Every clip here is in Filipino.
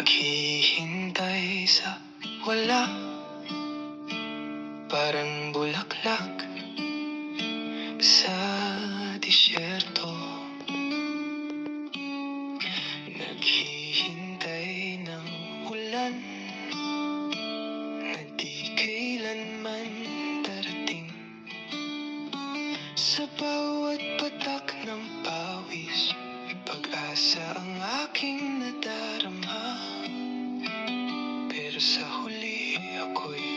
Paghihintay sa wala. Parang bulaklak sa disyerto. Naghihintay ng ulan Na di kailanman darating Sa bawat patak ng pawis. Pag-asa ang aking nadarama sa huli ako'y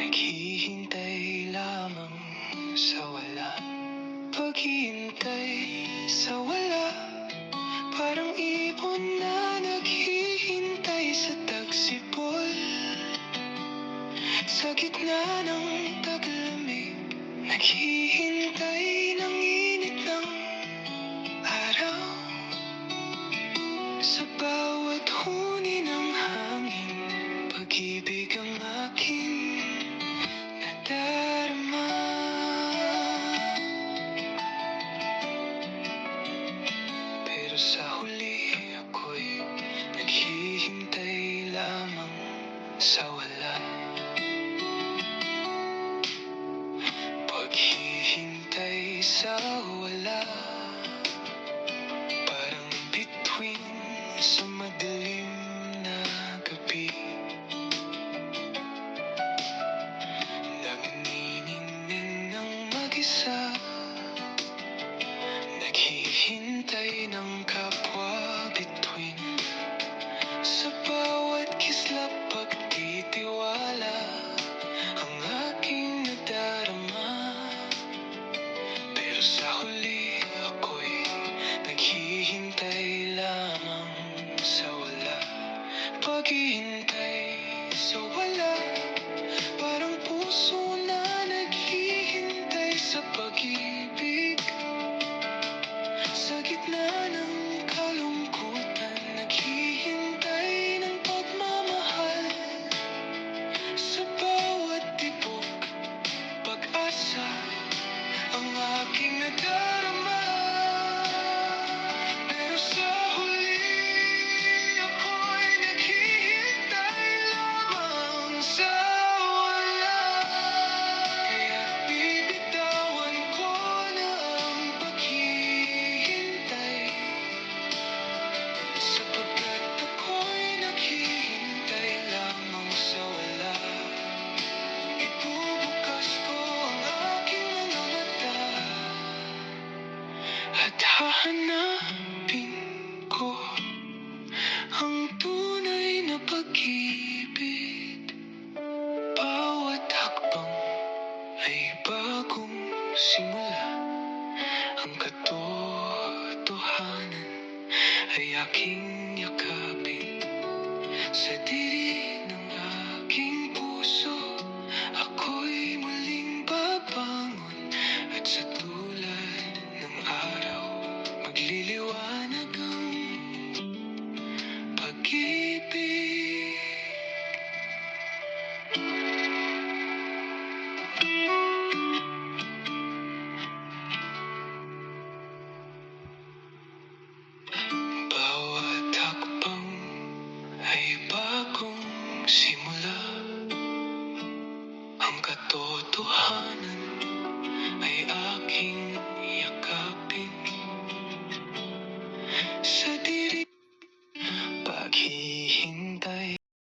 Naghihintay lamang sa wala. Paghihintay sa wala Parang ibon na naghihintay sa tagsibol Sa gitna ng taglamig Paghihintay sa wala Parang bituin sa madilim na gabi Nagniningning ng mag-isa Naghihintay ng kapwa bituin Sa bawat kislap Paghihintay sa wala. Parang puso na naghihintay sa pag-ibig At hahanapin ko Ang tunay na pag-ibig. Bawat hakbang ay bagong simula. Ang katotohanan ay aking yakapin. Sa diri